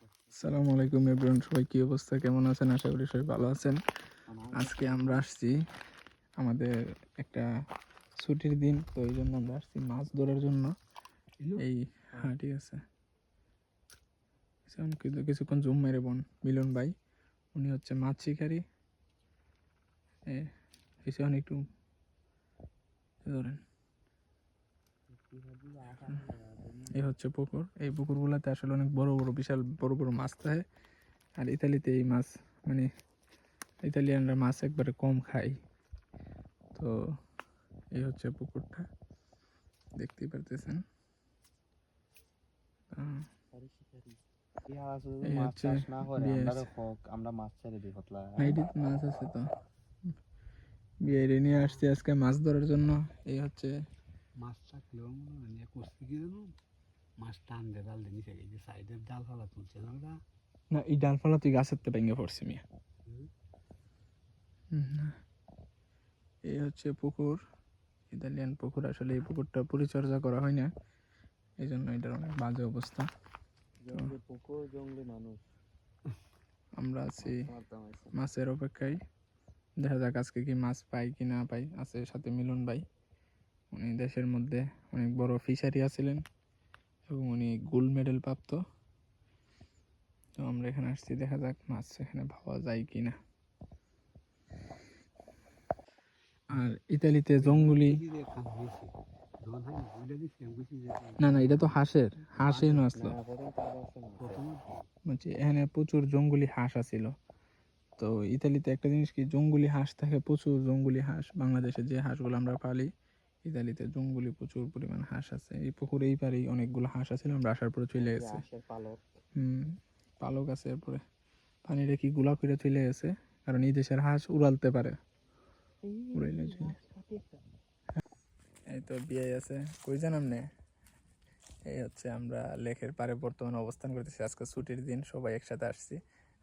আসসালামু আলাইকুম এভরিওয়ান, সবাই কি অবস্থা? কেমন আছেন? আশা করি সবাই ভালো আছেন। আজকে আমরা আসছি আমাদের একটা ছুটির দিন, তো এই জন্য আমরা আসছি মাছ ধরার জন্য। এই হ্যাঁ ঠিক আছে। কিছুক্ষণ- কিছু- জুম মেরে বোন, মিলন ভাই, উনি হচ্ছে মাছ শিকারি। কিছুক্ষণ একটু ধরেন। এই হচ্ছে পুকুর। এই পুকুরগুলোতে আসলে অনেক বড় বড়, বিশাল বড় বড় মাছ থাকে। আর ইতালিতে এই মাছ মানে ইতালিয়ানরা মাছ একবারে কম খায়। তো এই হচ্ছে পুকুরটা। দেখতেই পারতেছেন। মাছ আছে তো। বিয়ে নিয়ে আসছি আজকে মাছ ধরার জন্য। এই হচ্ছে মাছ থাকলেও মানে করছি কি জানো? মাছ টান দিয়ে জাল দিয়ে নিচে গেছে সাইডের জাল ফালা তুলছে না ওরা না এই ডালফালা তুই গাছের তো ভেঙে পড়ছি মিয়া। না। এই হচ্ছে পুকুর ইতালিয়ান পুকুর আসলে এই পুকুরটা পরিচর্যা করা হয় না। এই জন্য এটার অনেক বাজে অবস্থা। জঙ্গলি পুকুর জঙ্গলি মানুষ। আমরা আছি মাছের অপেক্ষায়। দেখা যাক আজকে কি মাছ পাই কি না পাই আছে সাথে মিলন ভাই। উনি দেশের মধ্যে অনেক বড় ফিশারি আছিলেন এবং উনি গোল্ড মেডেল প্রাপ্ত। তো আমরা এখানে আসছি দেখা যাক মাছ এখানে পাওয়া যায় কি না আর ইতালিতে জঙ্গলি না না এটা তো হাঁসের। হাঁসই না আসলো বলছি এখানে প্রচুর জঙ্গলি হাঁস আছিল। তো ইতালিতে একটা জিনিস কি জঙ্গলি হাঁস থাকে প্রচুর জঙ্গলি হাঁস। বাংলাদেশে যে হাঁসগুলো আমরা পালি ইতালিতে জঙ্গলি প্রচুর পরিমাণ হাঁস আছে। এই পুকুরে এই পারেই অনেকগুলো হাঁস আছে আমরা আসার পরে চলে গেছে। হুম পালক আছে এরপরে। পানিটা কি গুলা করে চলে গেছে কারণ এই দেশের হাঁস উড়ালতে পারে। উড়াইলে চলে। এই তো বিয়ে আছে। কই জানাম নে এই হচ্ছে আমরা লেকের পারে বর্তমানে অবস্থান করতেছি। আজকে ছুটির দিন সবাই একসাথে আসছি।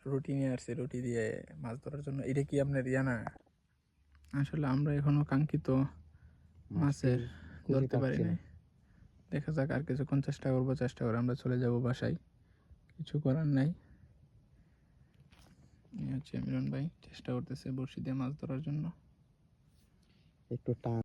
রুটি নিয়ে আসছি রুটি দিয়ে মাছ ধরার জন্য। এটা কি আপনার ইয়া না? আসলে আমরা এখনও কাঙ্ক্ষিত মাছের ধরতে পারি না। দেখা যাক আর কিছুক্ষণ চেষ্টা করব চেষ্টা করে আমরা চলে যাব বাসায়। কিছু করার নাই। হচ্ছে মিলন ভাই চেষ্টা করতেছে বড়শি দিয়ে মাছ ধরার জন্য। একটু টান